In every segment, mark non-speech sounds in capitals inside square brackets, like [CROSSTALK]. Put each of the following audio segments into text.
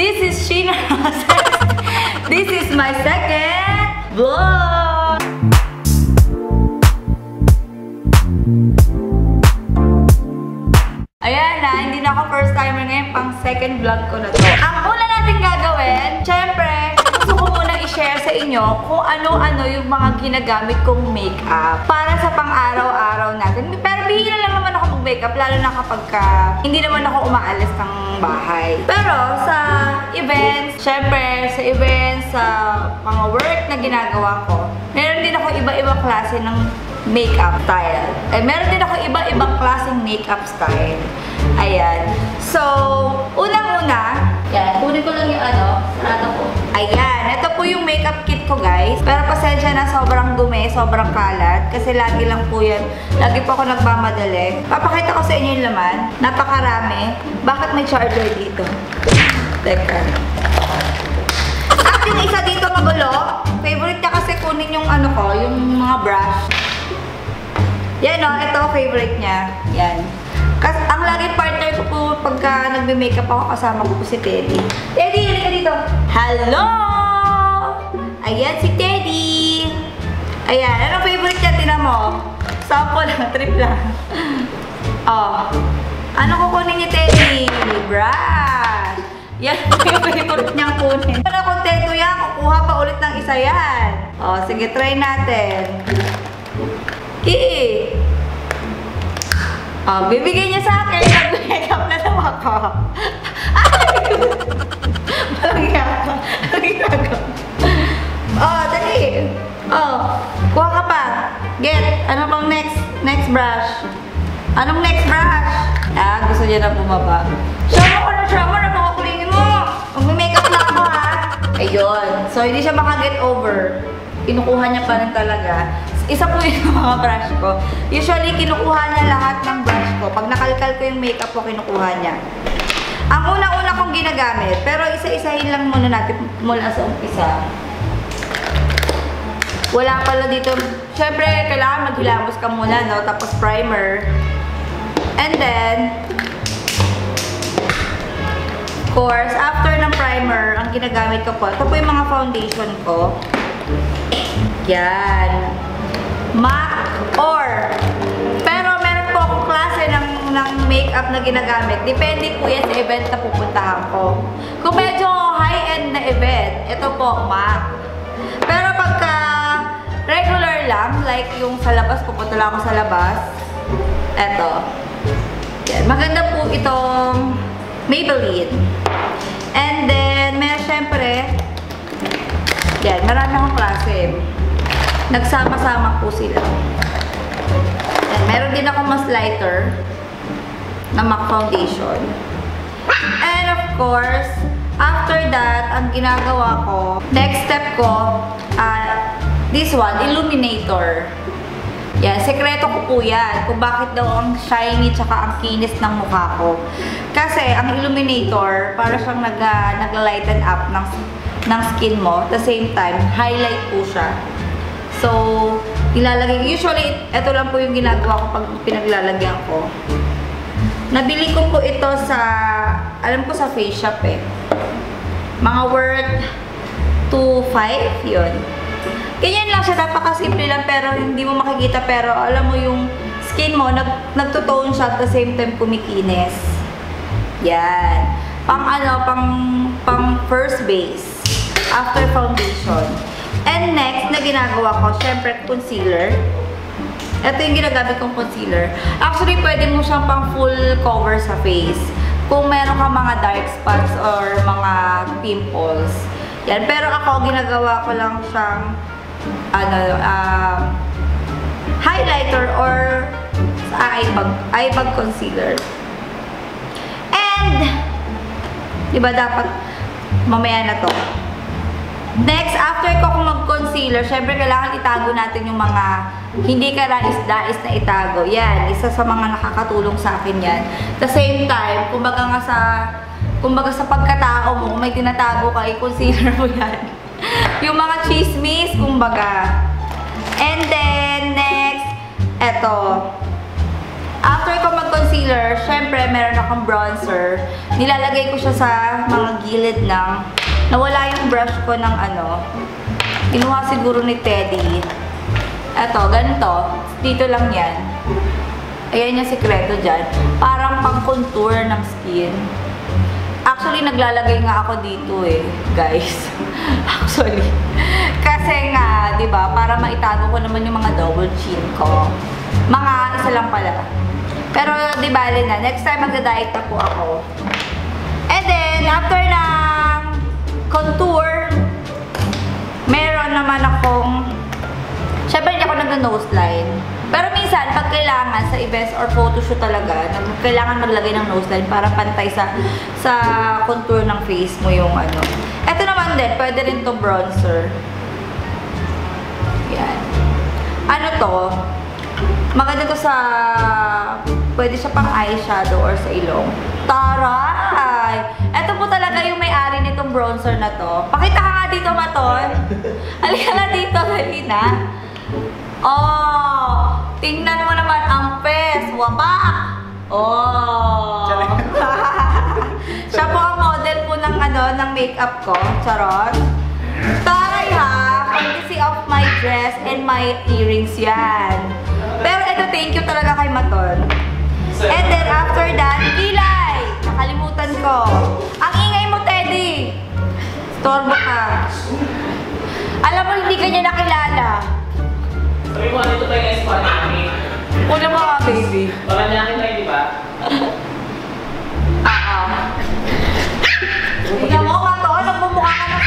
This is Sheena. This is my second vlog. Ayan na, hindi na ako first timer ngayon, pang second vlog ko na to. Ang una natin gagawin, syempre, i-share sa inyo kung ano-ano yung mga ginagamit kong makeup para sa pang-araw-araw natin. Pero bihira lang naman ako mag-makeup, lalo na kapag ka, hindi naman ako umaalis ng bahay. Pero sa events, syempre, sa events, sa mga work na ginagawa ko, meron din ako iba-ibang klase ng makeup style. Eh, meron din ako iba-ibang klaseng makeup style. Ayan. So, unang-una, yan, kunin ko lang yung ano, sarado ko. Ayan, ito po yung makeup kit ko guys. Pero pasensya na, sobrang dumi, sobrang kalat. Kasi lagi lang po yan, lagi po ako nagmamadali. Papakita ko sa inyo yung laman. Napakarami. Bakit may charger dito? Teka. At yung isa dito magulo, favorite niya kasi kunin yung ano ko, yung mga brush. Yan o, ito favorite niya. Yan. Kasi ang laging partner ko po pagka nagbe-makeup ako kasama ko po si Teddy. Teddy, dito. Hello! Ayan si Teddy. Ayan, ano favorite niya? Tinan mo. Sample lang, [LAUGHS] trip lang. oh. Ano kukunin ni Teddy? Brush. Yan [LAUGHS] yung favorite niyang kunin. Ano kontento yan? Kukuha pa ulit ng isa yan. Oh, sige, try natin. Ki! Oh, bibigay niya sa akin. [LAUGHS] Nag-makeup na naman ako. Walang yaka. Walang yaka. Oh, dali. Oh, kuha ka pa. Get. Ano bang next? Next brush. Anong next brush? Ah, gusto niya na bumaba. Shama ko na, shama na mga kulingin mo. Mag-makeup na ako ha. Ayun. So, hindi siya makaget over. Kinukuha niya pa rin talaga. Isa po yung [LAUGHS] mga brush ko. Usually, kinukuha niya lahat ng brush ko. Pag nakalkal ko yung makeup ko, kinukuha niya. Ang una-una kong ginagamit, pero isa-isahin lang muna natin mula sa umpisa. Wala pala dito. Siyempre, kailangan maghilamos ka muna, no? Tapos primer. And then, of course, after ng primer, ang ginagamit ko po, ito po yung mga foundation ko. Yan. MAC or pero meron po akong klase ng, ng makeup na ginagamit. Depende po yan sa event na pupuntahan ko. Kung medyo high-end na event, ito po, MAC. Pero pagka regular lang, like yung sa labas, pupunta lang ako sa labas, eto. Yan. Maganda po itong Maybelline. And then, may syempre, yan, marami akong klase. Nagsama-sama po sila. Meron din ako mas lighter na MAC foundation. And of course, after that, ang ginagawa ko, next step ko, uh, this one, illuminator. Yan, sekreto ko po yan kung bakit daw ang shiny tsaka ang kinis ng mukha ko. Kasi ang illuminator, para siyang nag, uh, nag-lighten up ng, ng skin mo. At the same time, highlight po siya. So, ilalagay, usually, ito lang po yung ginagawa ko pag pinaglalagyan ko. Nabili ko po ito sa, alam ko sa face shop eh. Mga worth 2.5, yun. Ganyan lang siya, napakasimple lang pero hindi mo makikita pero alam mo yung skin mo, nag, nagtotone siya at the same time kumikinis. Yan. Pang ano, pang, pang first base. After foundation. And next na ginagawa ko, syempre concealer. Ito yung ginagamit kong concealer. Actually, pwede mo siyang pang full cover sa face. Kung meron ka mga dark spots or mga pimples. Yan. Pero ako, ginagawa ko lang siyang ano, uh, highlighter or eye bag, eye concealer. And, di ba dapat mamaya na to. Next, after ko kung mag-concealer, syempre kailangan itago natin yung mga hindi ka rais-dais na itago. Yan, isa sa mga nakakatulong sa akin yan. The same time, kumbaga nga sa, kumbaga sa pagkatao mo, may tinatago ka, i-concealer mo yan. [LAUGHS] yung mga chismis, kumbaga. And then, next, eto. after ko mag-concealer, syempre meron akong bronzer. Nilalagay ko siya sa mga gilid ng, nawala yung brush ko ng ano, kinuha siguro ni Teddy. Eto, ganito. Dito lang yan. Ayan yung sikreto dyan. Parang pang-contour ng skin. Actually, naglalagay nga ako dito eh, guys. [LAUGHS] Actually. Kasi nga, di ba, para maitago ko naman yung mga double chin ko. Mga isa lang pala. Pero di bale na, next time magda-diet na po ako. And then, after ng contour, meron naman akong, syempre hindi ako nag-nose line. Pero minsan, pag kailangan sa events or photoshoot talaga, kailangan maglagay ng nose line para pantay sa sa contour ng face mo yung ano. Ito naman din, pwede rin to bronzer. Yan. Ano to? Maganda to sa... Pwede siya pang eyeshadow or sa ilong. Taray! Bronzer na to. Pakita ka nga dito, Maton. [LAUGHS] Halika nga dito, dali na. Oh! Tingnan mo naman ang pes. Wapak! Oh! [LAUGHS] siya po ang model po ng ano, ng makeup ko. Charot. Taray ha! Courtesy of my dress and my earrings yan. Pero ito, thank you talaga kay Maton. And then after that, kilay! Nakalimutan ko. Ang Teddy! Storbo ka. Alam mo, hindi ka niya nakilala. Sabi mo, dito tayo guys, pa namin. Una mo nga, baby. Paranakin tayo, di ba? Oo. Tingnan mo, Maton, nagmumukha ka ng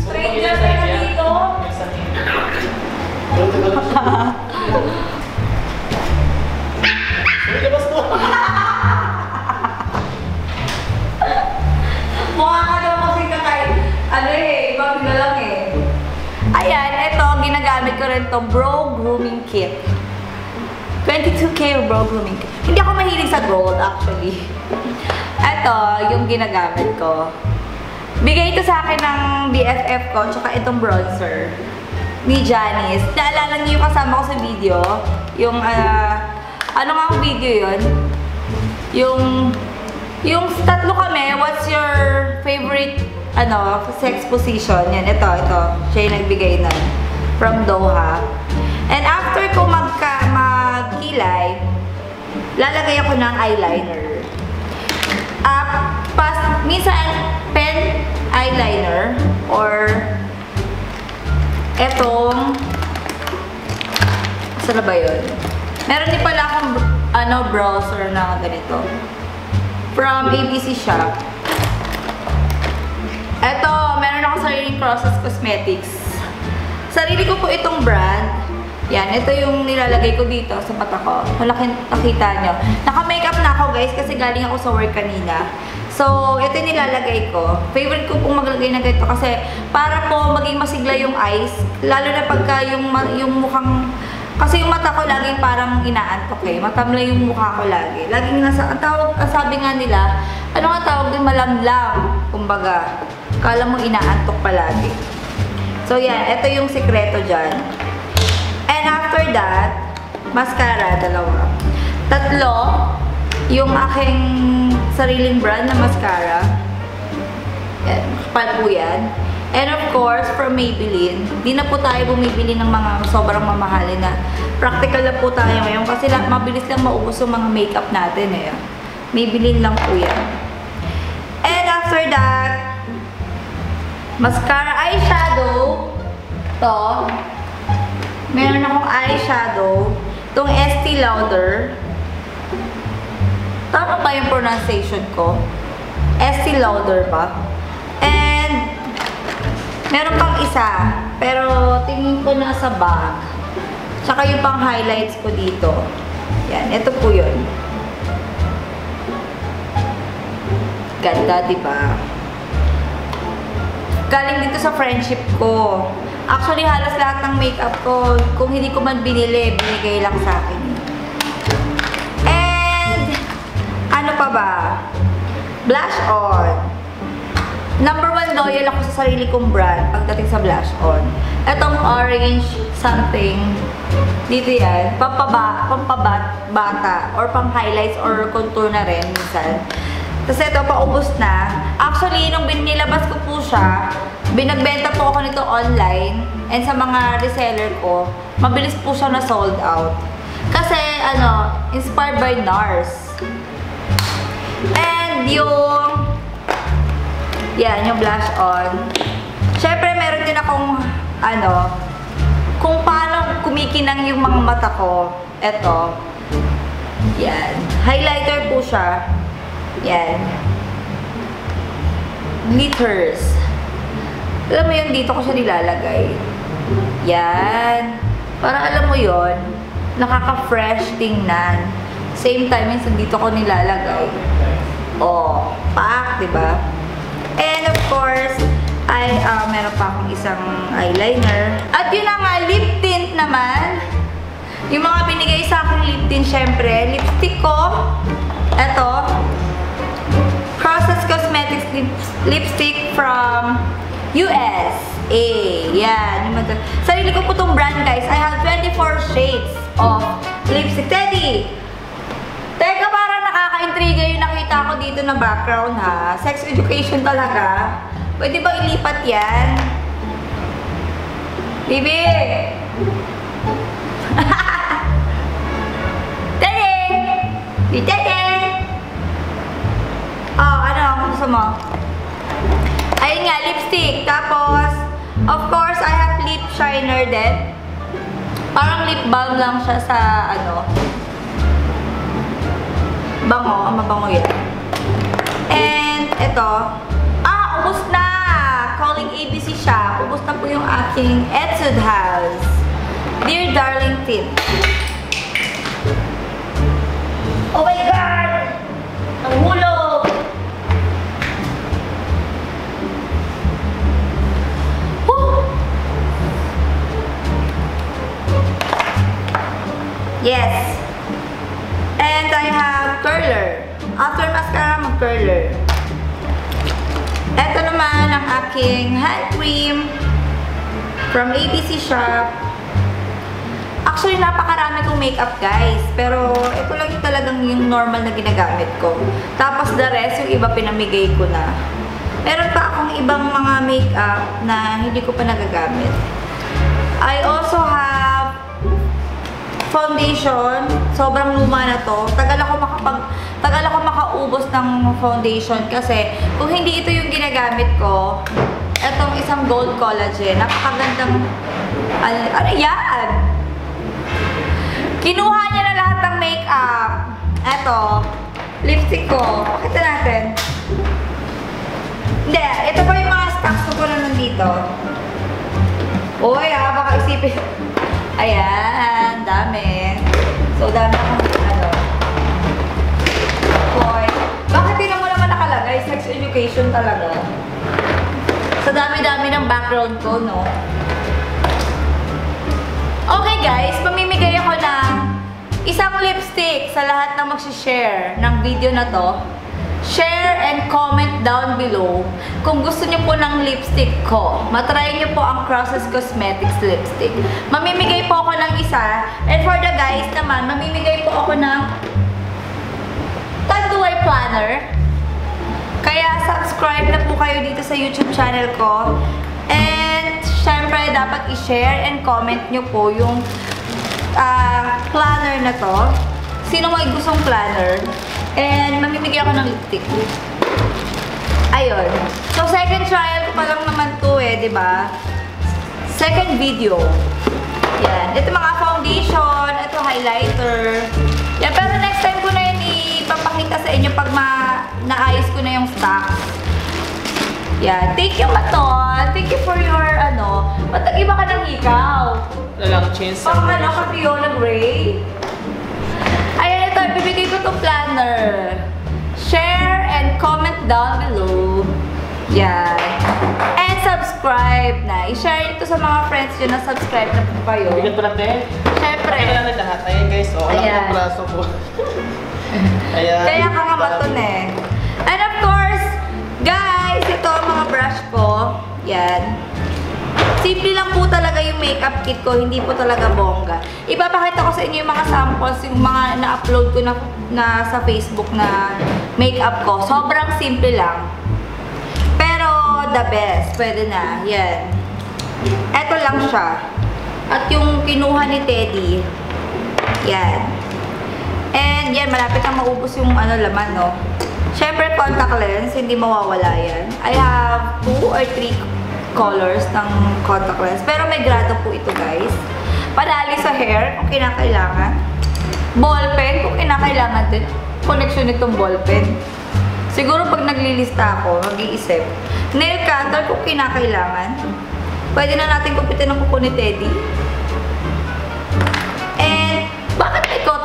stranger ka na ginagamit ko rin tong Bro Grooming Kit. 22k Bro Grooming Kit. Hindi ako mahilig sa gold, actually. [LAUGHS] Ito, yung ginagamit ko. Bigay ito sa akin ng BFF ko, tsaka itong bronzer ni Janice. Naalala niyo yung kasama ko sa video? Yung, ah, ano nga video yun? Yung, yung tatlo kami, what's your favorite, ano, sex position? Yan, ito, ito. Siya yung nagbigay nun. From Doha. And after ko magka, magkilay, lalagay ako ng eyeliner. Ah, pas, minsan, pen eyeliner or etong saan na ba yun? Meron din pala akong ano, browser na ganito. From ABC Shop. Eto, meron ako sariling Process Cosmetics. Sarili ko po itong brand. Yan, ito yung nilalagay ko dito sa mata ko. Malaki nakita nyo. Naka-makeup na ako guys kasi galing ako sa work kanina. So, ito yung nilalagay ko. Favorite ko pong maglagay na ganito kasi para po maging masigla yung eyes. Lalo na pagka yung, yung mukhang... Kasi yung mata ko laging parang inaantok eh. Matamlay yung mukha ko lagi. Laging nasa... Ang tawag, sabi nga nila, ano nga tawag din malamlam. Kumbaga, kala mo inaantok palagi. So, yan. Ito yung sikreto dyan. And after that, mascara, dalawa. Tatlo, yung aking sariling brand na mascara. Yan, kapal po yan. And of course, from Maybelline, di na po tayo bumibili ng mga sobrang mamahalin na practical na po tayo ngayon kasi lang, mabilis lang maubos yung mga makeup natin eh. Maybelline lang po yan. And after that, mascara eyeshadow. To. Meron akong eyeshadow. Itong Estee Lauder. Tama ba yung pronunciation ko? Estee Lauder ba? And, meron pang isa. Pero, tingin ko nasa bag. Tsaka yung pang highlights ko dito. Yan, ito po yun. Ganda, di ba? Galing dito sa friendship ko. Actually, halos lahat ng makeup ko, kung hindi ko man binili, binigay lang sa akin. And, ano pa ba? Blush on. number one loyal ako sa sarili kong brand pagdating sa blush on. Etong orange something, dito yan, pampaba, pampabat, bata, or pang highlights or contour na rin minsan. Kasi ito, paubos na. Actually, nung binilabas ko po siya, binagbenta po ako nito online and sa mga reseller ko, mabilis po siya na sold out. Kasi, ano, inspired by NARS. And yung, yan, yung blush on. Siyempre, meron din akong, ano, kung paano kumikinang yung mga mata ko. Ito. Yan. Highlighter po siya. Yan. Glitters. Alam mo yun, dito ko siya nilalagay. Yan. Para alam mo yon nakaka-fresh tingnan. Same time, minsan dito ko nilalagay. Oh, pak, di ba? And of course, ay ah, meron pa akong isang eyeliner. At yun na nga, lip tint naman. Yung mga binigay sa akin lip tint, syempre, lipstick ko. Ito. Process Cosmetics lip lipstick from USA. Yan. Sarili ko po itong brand, guys. I have 24 shades of lipstick. Teddy! Teka, parang nakaka-intriga yung nakita ko dito na background, ha? Sex education talaga. Pwede bang ilipat yan? Bibi! [LAUGHS] Teddy! Teddy! Oh, ano ang gusto mo? Ayun nga, lipstick. Tapos, of course, I have lip shiner din. Parang lip balm lang siya sa, ano, bango. Ang mabango yan. And, ito. Ah, ubos na! Calling ABC siya. Ubos na po yung aking Etude House. Dear Darling Tint. Oh my God! Cream from ABC Shop. Actually, napakarami kong makeup, guys. Pero, ito lang yung talagang yung normal na ginagamit ko. Tapos, the rest, yung iba pinamigay ko na. Meron pa akong ibang mga makeup na hindi ko pa nagagamit. I also have foundation. Sobrang luma na to. Tagal ako makapag tagal ako makaubos ng foundation kasi kung hindi ito yung ginagamit ko, etong isang gold collagen, napakagandang ano, yan? Kinuha niya na lahat ng makeup. Eto, lipstick ko. Pakita natin. Hindi, ito pa yung mga stocks ko na nandito. Uy, ah, baka isipin. [LAUGHS] Ayan, dami. So, dami akong ano. Uy, bakit mo naman nakalagay? Sex education talaga. Sa dami-dami ng background ko, no? Okay guys, pamimigay ako ng isang lipstick sa lahat na mag-share ng video na to. Share and comment down below kung gusto niyo po ng lipstick ko. Matry niyo po ang Crosses Cosmetics lipstick. Mamimigay po ako ng isa. And for the guys naman, mamimigay po ako ng Tanduay Planner. Kaya subscribe na po kayo dito sa YouTube channel ko. And syempre, dapat i-share and comment nyo po yung ah, planner na to. Sino may gustong planner? And mamimigay ako ng lipstick. Ayun. So, second trial ko pa lang naman to eh, di ba? Second video. Yan. Ito mga foundation, ito highlighter. Yan, pero ipapakita sa inyo pag ma naayos ko na yung stock. Yan. Thank you, Maton. Thank you for your, ano, ba't nag-iba ka ng ikaw? Lalang chance Pang ano, ka Fiona Gray? Ayan, ito, ibibigay ko itong planner. Share and comment down below. Yan. And subscribe na. I-share ito sa mga friends nyo na subscribe na po kayo. Bigat pa natin. Siyempre. Kailangan na lahat. Ayan guys, oh, Ayan. ng braso ko. [LAUGHS] Ayan. Kaya ka nga maton eh. And of course, guys, ito mga Simple lang po talaga yung makeup kit ko, hindi po talaga bongga. Ipapakita ko sa inyo yung mga samples, yung mga na-upload ko na, na sa Facebook na makeup ko. Sobrang simple lang. Pero the best, pwede na. Yan. Ito lang siya. At yung kinuha ni Teddy, yan. And yan, malapit na maubos yung ano laman, no? Siyempre, contact lens, hindi mawawala yan. I have two or three colors ng contact lens. Pero may grado po ito, guys. Panali sa hair, kung kinakailangan. Ballpen, kung kinakailangan din. Connection nitong ballpen. Siguro pag naglilista ako, mag-iisip. Nail cutter, kung kinakailangan. Pwede na natin kupitin ng kuko ni Teddy.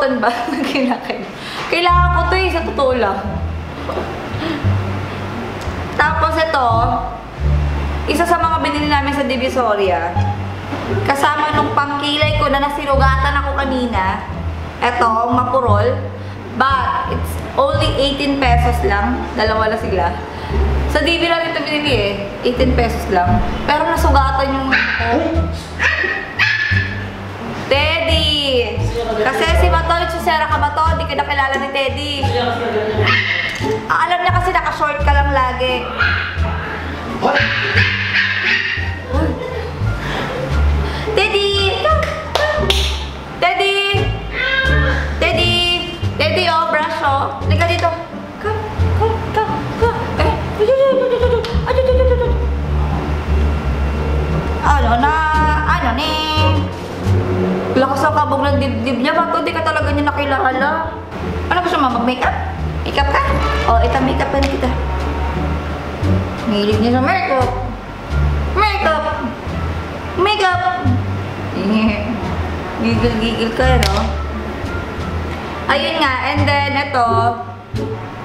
Cotton ba [LAUGHS] na kinakailangan? Kailangan ko to eh, sa totoo lang. Tapos ito, isa sa mga binili namin sa Divisoria, kasama nung pangkilay ko na nasinugatan ako kanina, ito, mapurol, but it's only 18 pesos lang, dalawa na sila. Sa DB lang ito binili eh, 18 pesos lang. Pero nasugatan yung Teddy! Kasi si Matol, si Sarah ka ba to? Hindi ka nakilala ni Teddy. Ah, alam niya kasi naka-short ka lang lagi. Uy. Kabog ng dibdib niya. Bato, di ka talaga niya nakilala. Ano gusto mo, mag-makeup? Makeup ka? O, ito makeup pa kita. Mahilig niya sa makeup. Makeup! Makeup! [LAUGHS] Gigil-gigil ka, no? Ayun nga, and then ito,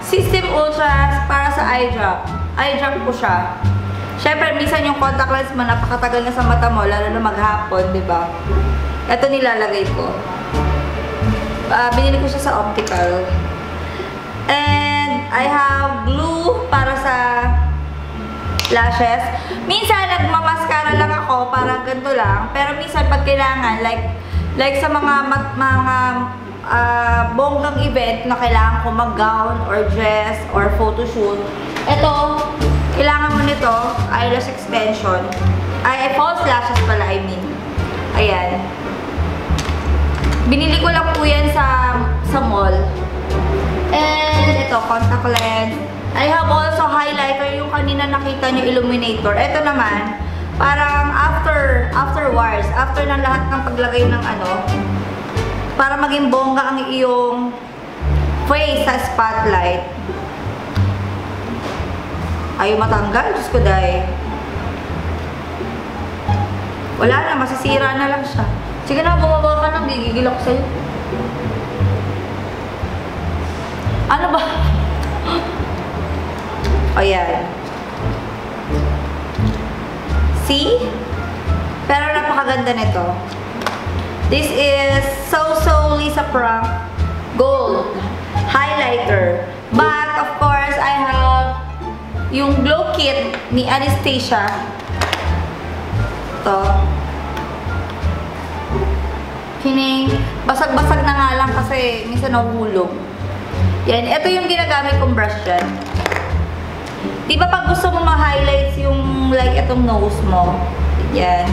System Ultra para sa eye drop. Eye drop ko siya. Siyempre, minsan yung contact lens mo, napakatagal na sa mata mo, lalo na maghapon, di ba? Ito nilalagay ko. Ah, binili ko siya sa optical. And I have glue para sa lashes. Minsan, nagmamaskara lang ako, parang ganito lang. Pero minsan, pag kailangan, like, like sa mga, mga ah, bonggang event na kailangan ko mag-gown or dress or photoshoot, ito, kailangan mo nito, eyelash extension. Ay, false lashes pala, I mean. Ayan. Binili ko lang po yan sa, sa mall. And ito, contact lens. I have also highlighter, yung kanina nakita nyo illuminator. Ito naman, parang after, afterwards, after ng lahat ng paglagay ng ano, para maging bongga ang iyong face sa spotlight. Ayaw matanggal, Diyos ko dahil. Wala na, masisira na lang siya. Sige na, bumaba ka nang gigigil ako sa'yo. Ano ba? [GASPS] O yan. See? Pero napakaganda nito. This is So So Lisa Prank Gold Highlighter. But, of course, I have yung glow kit ni Anastasia. Ito. Kining, basag-basag na nga lang kasi minsan nahuhulog. Yan, ito yung ginagamit kong brush dyan. Di ba pag gusto mo ma-highlights yung like itong nose mo, yan,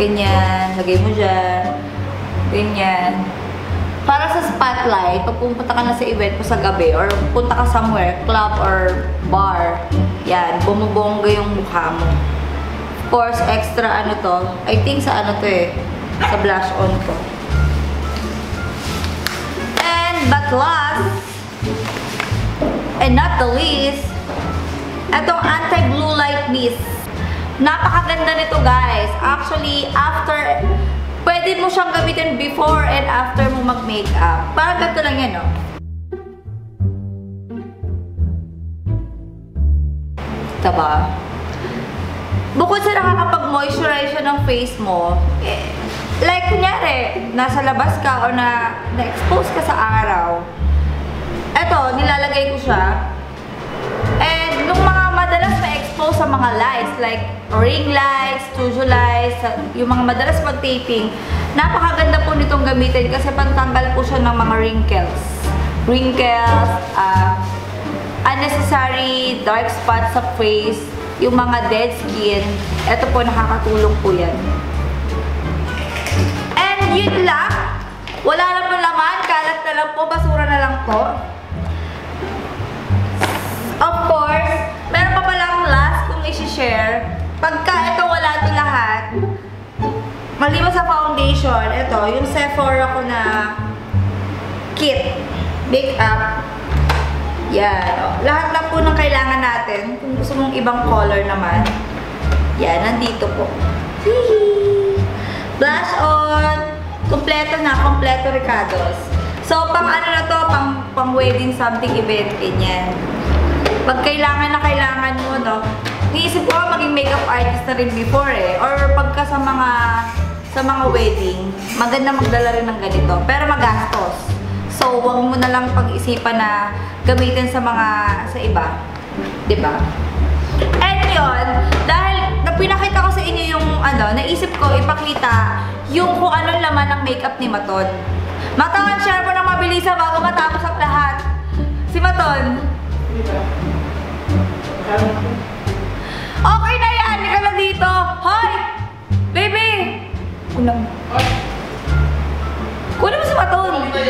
ganyan, lagay mo dyan, ganyan. Para sa spotlight, pag pumunta ka na sa event mo sa gabi or punta ka somewhere, club or bar, yan, bumubongga yung mukha mo. Of course, extra ano to, I think sa ano to eh, sa blush on ko. And but last, and not the least, itong anti-blue light mist. Napakaganda nito guys. Actually, after, pwede mo siyang gamitin before and after mo mag-makeup. Parang ganito lang yan, no? Diba? Bukod sa nakakapag-moisturize ng face mo, eh, like kunyari, nasa labas ka o na, na-expose ka sa araw, eto, nilalagay ko siya. And nung mga madalas na-expose sa mga lights like ring lights, studio lights, yung mga madalas mag-taping. Napakaganda po nitong gamitin kasi pantanggal po siya ng mga wrinkles. Wrinkles, ah, unnecessary dark spots sa face, yung mga dead skin. Ito po, nakakatulong po yan. Yun lang. Wala na po laman. Kalat na lang po. Basura na lang po. Of course, meron pa palang last kung isi-share. Pagka ito wala ito lahat, maliban sa foundation, ito, yung Sephora ko na kit, makeup, yan. Lahat lang po ng kailangan natin. Kung gusto mong ibang color naman, yan, nandito po. Hihi! Blush on. Kompleto na, kompleto Ricardo's. So, pang ano na to, pang, pang wedding something event, ganyan. Pag kailangan na kailangan mo, no, Niisip ko maging makeup artist na rin before eh. Or pagka sa mga sa mga wedding, maganda magdala rin ng ganito. Pero magastos. So, wag mo na lang pag-isipan na gamitin sa mga sa iba. ba? And yun, dahil pinakita ko sa inyo yung ano, naisip ko ipakita yung kung anong laman ng makeup ni Maton. Maton, share mo ng mabilisan bago matapos ang lahat. Si Maton. Okay na yan! Hindi ka na dito! Hoy! Baby! Unang. Kunin mo si Maton! Hindi!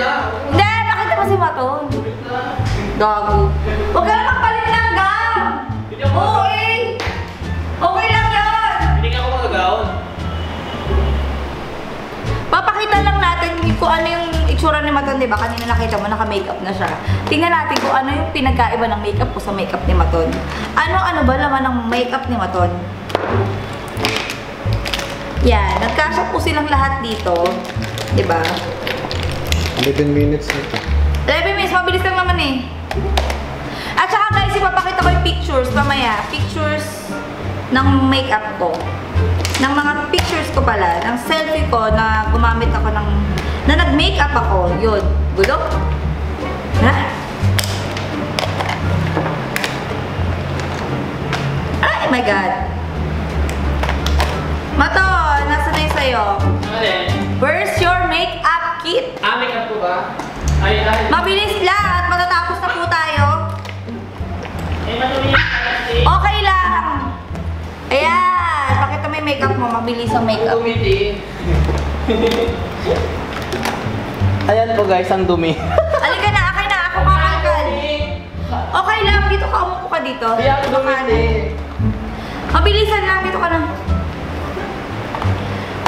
Nakita mo si Maton! Gago. Huwag ka na magpalit ng gown! Oo Papakita lang natin kung ano yung itsura ni Maton, di ba? Kanina nakita mo, naka-makeup na siya. Tingnan natin kung ano yung pinagkaiba ng makeup ko sa makeup ni Maton. Ano-ano ba laman ng makeup ni Maton? Yan, nagkasya po silang lahat dito. Di ba? 11 minutes na ito. 11 minutes, mabilis lang naman eh. At saka guys, ipapakita ko yung pictures mamaya. Pictures ng makeup ko. Ng mga pictures ko pala. Ng selfie ko na gumamit ako ng... Na nag-makeup ako. Yun. Gulo? Ha? Ay my God. Mato, nasa na yung sa'yo? Alin? Where's your makeup kit? Ah, makeup ko ba? Ay, ay. Mabilis lang at matatapos na po tayo. Eh, kalasi. Okay lang. Ayan. Makeup mo. Mabilis ang makeup. [LAUGHS] Ayan po guys, ang dumi. [LAUGHS] Halika na. Akin na. Ako kakalkal. Okay lang. Dito ka. Umupo ka dito. Kaya ako dumiti. Mabilisan lang. Dito ka na.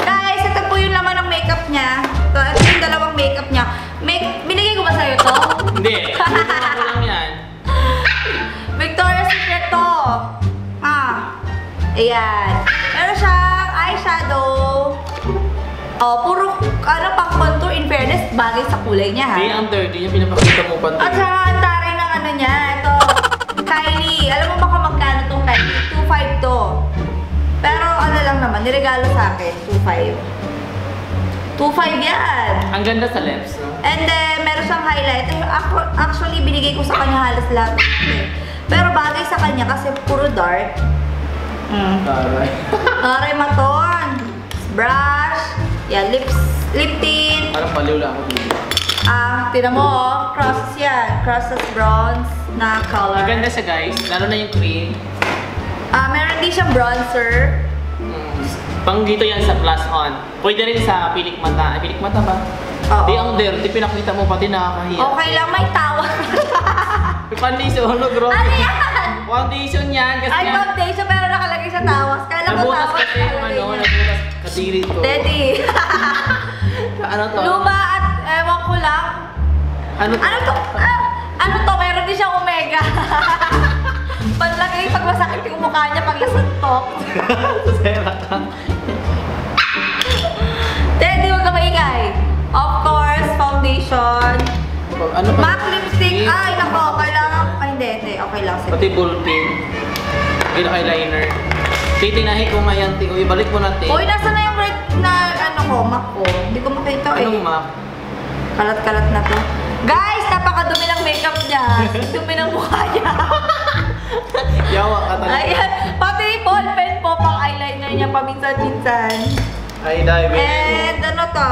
Guys, ito po yung laman ng makeup niya. Ito, ito yung dalawang makeup niya. Make, binigay ko ba sa'yo to? Hindi. [LAUGHS] Ito ko lang yan. Victoria's Secret to. Ah. Ayan. Eyeshadow. Oh, puro ano pang contour in fairness bagay sa kulay niya ha. Hindi, ang dirty niya. Pinapakita mo pa. At saka ang taray ng ano niya, ito. Kylie. Alam mo ba kung magkano tong Kylie? 2.5 to. Pero ano lang naman, niregalo sa akin. 2.5. 2.5 yan. Ang ganda sa lips, no? And then, meron siyang highlight. Actu- Actually, binigay ko sa kanya halos lahat. Pero bagay sa kanya kasi puro dark. Mm. Taray. Aray maton. Brush. Yan, lips, lip tint. Parang paliw lang ako dito. Ah, tinan mo, oh, crosses yan. Crosses bronze na color. Ang ganda siya guys. Lalo na yung cream. Ah, meron din siyang bronzer. Mm. Pang dito yan sa plus on. Pwede rin sa pilik mata. Ay, pilik mata ba? Oo. Di ang dirty. Pinakita mo pati nakakahiya. Okay lang, may tawa. [LAUGHS] Foundation, ano bro? ano yan? Foundation yan. Kasi Ay, yan. foundation pero nakalagay sa tawas. Kala ko Nabutas tawas. kasi yung ano, nabutas kadiri ko. Daddy. [LAUGHS] Ano to? Luma at ewan ko lang. Ano to? Ano to? Ah, ano to? Meron din siyang omega. [LAUGHS] Panlagay pag masakit yung mukha niya pag nasuntok. Sera [LAUGHS] ka. Daddy, huwag ka maingay. Of course, foundation. Ano pa? MAC lipstick. Ay, nako, kailangan. Ay, hindi, hindi. Okay lang. Sige. Pati. Ay, eyeliner. Titinahin ko nga yan. Ibalik mo natin. Uy, nasa na yung red na ano ko, MAC ko. Hindi ko makita eh. Anong map? Kalat-kalat na to. Guys, napakadumi ng makeup niya. [LAUGHS] Dumi ng mukha niya. [LAUGHS] Yawa ka talaga. Ayan, pati niya paminsan-minsan. Ay, dahil. And ano to?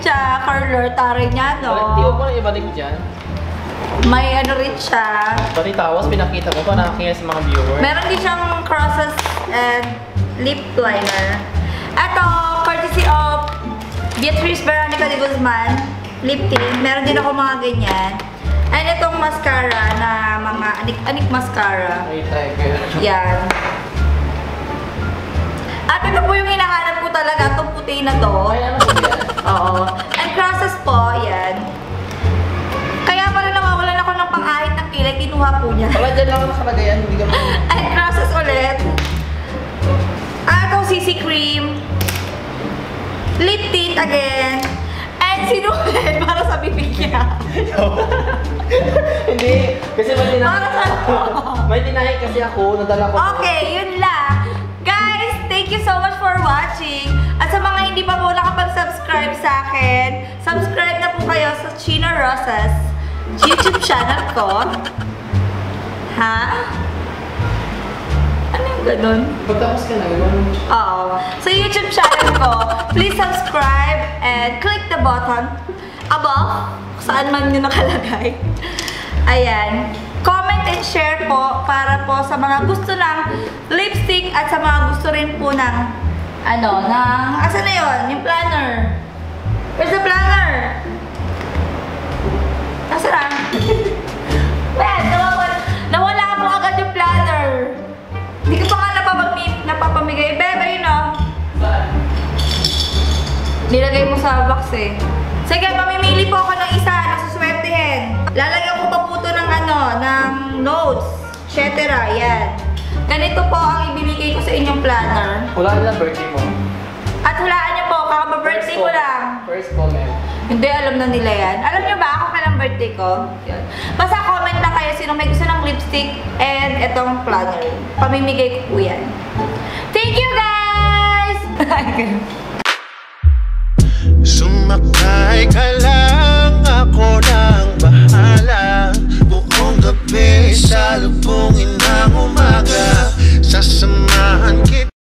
May ano rin siya, Carler Tariñano. Di ko po na ibalik dyan. May ano rin siya. Pati tawas, pinakita ko pa nakakingay sa mga viewers. Meron din siyang crosses and lip liner. Ito, courtesy of Beatrice Veronica de Guzman, lip tint. Meron din ako mga ganyan. And itong mascara na mga anik-anik mascara. Ay, tiger. Yan. At ito po yung hinahanap ko talaga, itong puti na to. Ano po? Oo. And crosses po, yan. Kaya pala nawawalan ako ng pang-ahit ng kilay, kinuha po niya. Wala dyan lang nakalagay yan, hindi ka [LAUGHS] mo. And crosses ulit. Ah, itong CC cream. Lip tint again. And sinulit [LAUGHS] para sa bibig niya. [LAUGHS] Hindi, kasi may Para tinahi. sa... may tinahi kasi ako, nadala ko. Okay, yun lang. Guys, thank you so much for watching. At sa mga hindi pa po nakapag-subscribe sa akin, subscribe na po kayo sa Chino Rosas YouTube channel ko. Ha? Ano yung ganun? Pagtapos ka na, gano'n. Oo. Sa YouTube channel ko, please subscribe and click the button above, saan man nyo nakalagay. Ayan. Comment and share po para po sa mga gusto ng lipstick at sa mga gusto rin po ng ano, ng, asa na yun? Yung planner. Where's the planner? Asa na? Well, nawawala, nawala po agad yung planner. Hindi ko pa nga napapamig, napapamigay. Bebe, yun o. Nilagay mo sa box eh. Sige, mamimili po ako ng isa na suswertehin. Lalagyan ko pa po ng ano, ng notes, etc. Yan. Ganito po ang ibibigay ko sa inyong planner. Hulaan lang birthday mo. At hulaan niyo po, kakaba-birthday ko lang. First comment. Hindi, alam na nila yan. Alam niyo ba, ako pa ng birthday ko? Yan. Basta comment na kayo sino may gusto ng lipstick and itong planner. Pamimigay ko po yan. Thank you guys! [LAUGHS] Sumakay ka lang ako ng bahala Ngayong gabi, sa lubungin ng umaga. Sasamahan